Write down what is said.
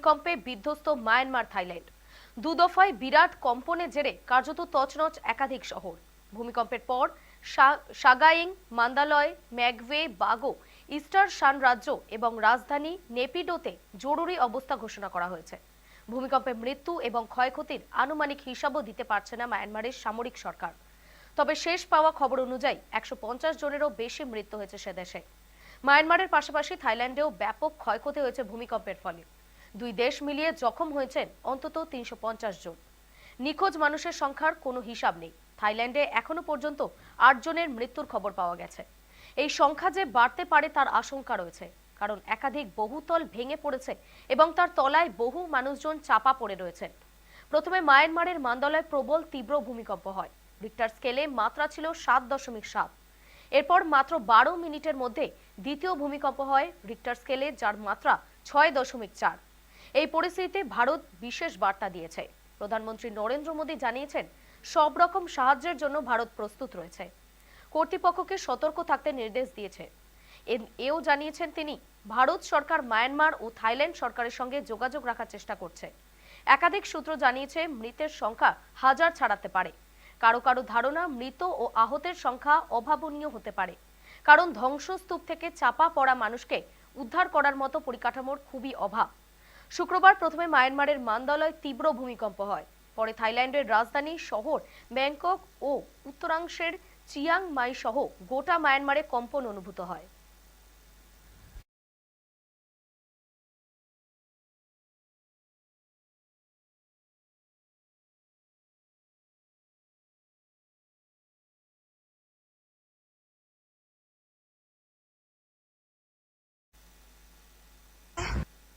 ভূমিকম্পে বিধ্বস্ত Myanmar, Thailand. দুদফায় বিরাট কম্পনের জেরে কার্যত তছনছ একাধিক শহর। ভূমিকম্পের পর Sagaing, Mandalay, Magway, Bago, eastern Shan রাজ্য এবং রাজধানী নেপিডোতে জরুরি অবস্থা ঘোষণা করা হয়েছে। ভূমিকম্পে মৃত্যু এবং ক্ষয়ক্ষতির আনুমানিক হিসাবও দিতে পারছে না মায়ানমারের সামরিক সরকার। তবে শেষ পাওয়া খবর অনুযায়ী একশো পঞ্চাশ জনেরও বেশি মৃত্যু হয়েছে সে দেশে। মায়ানমারের পাশাপাশি থাইল্যান্ডেও ব্যাপক ক্ষয়ক্ষতি হয়েছে ভূমিকম্পের ফলে। দুই দেশ মিলিয়ে জখম হয়েছেন অন্তত তিনশো পঞ্চাশ জন। নিখোঁজ মানুষের সংখ্যার কোনো হিসাব নেই। থাইল্যান্ডে এখনও পর্যন্ত আট জনের মৃত্যুর খবর পাওয়া গেছে। এই সংখ্যা যে বাড়তে পারে তার আশঙ্কা রয়েছে, কারণ একাধিক বহুতল ভেঙে পড়েছে এবং তার তলায় বহু মানুষজন চাপা পড়ে রয়েছেন। প্রথমে মায়ানমারের মান্দালয় প্রবল তীব্র ভূমিকম্প হয়। রিক্টার স্কেলে মাত্রা ছিল সাত দশমিক সাত। এরপর মাত্র বারো মিনিটের মধ্যে দ্বিতীয় ভূমিকম্প হয় রিক্টার স্কেলে, যার মাত্রা ছয় দশমিক চার। এই পরিস্থিতিতে ভারত বিশেষ বার্তা দিয়েছে। প্রধানমন্ত্রী নরেন্দ্র মোদী জানিয়েছেন, সব রকম সাহায্যের জন্য ভারত প্রস্তুত রয়েছে। কর্তৃপক্ষকে সতর্ক থাকতে নির্দেশ দিয়েছে। এও জানিয়েছেন তিনি, ভারত সরকার মায়ানমার ও থাইল্যান্ড সরকারের সঙ্গে যোগাযোগ রাখার চেষ্টা করছে। একাধিক সূত্র জানিয়েছে, মৃতের সংখ্যা হাজার ছাড়াতে পারে। কারও কারও ধারণা, মৃত ও আহতের সংখ্যা অভাবনীয় হতে পারে। কারণ ধ্বংসস্তূপ থেকে চাপা পড়া মানুষকে উদ্ধার করার মতো পরিকাঠামোর খুবই অভাব। শুক্রবার প্রথমে মায়ানমারের মান্দালয় তীব্র ভূমিকম্প হয়। পরে থাইল্যান্ডের রাজধানী শহর ব্যাংকক ও উত্তরাংশের চিয়াং মাই সহ গোটা মায়ানমারে কম্পন অনুভূত হয়।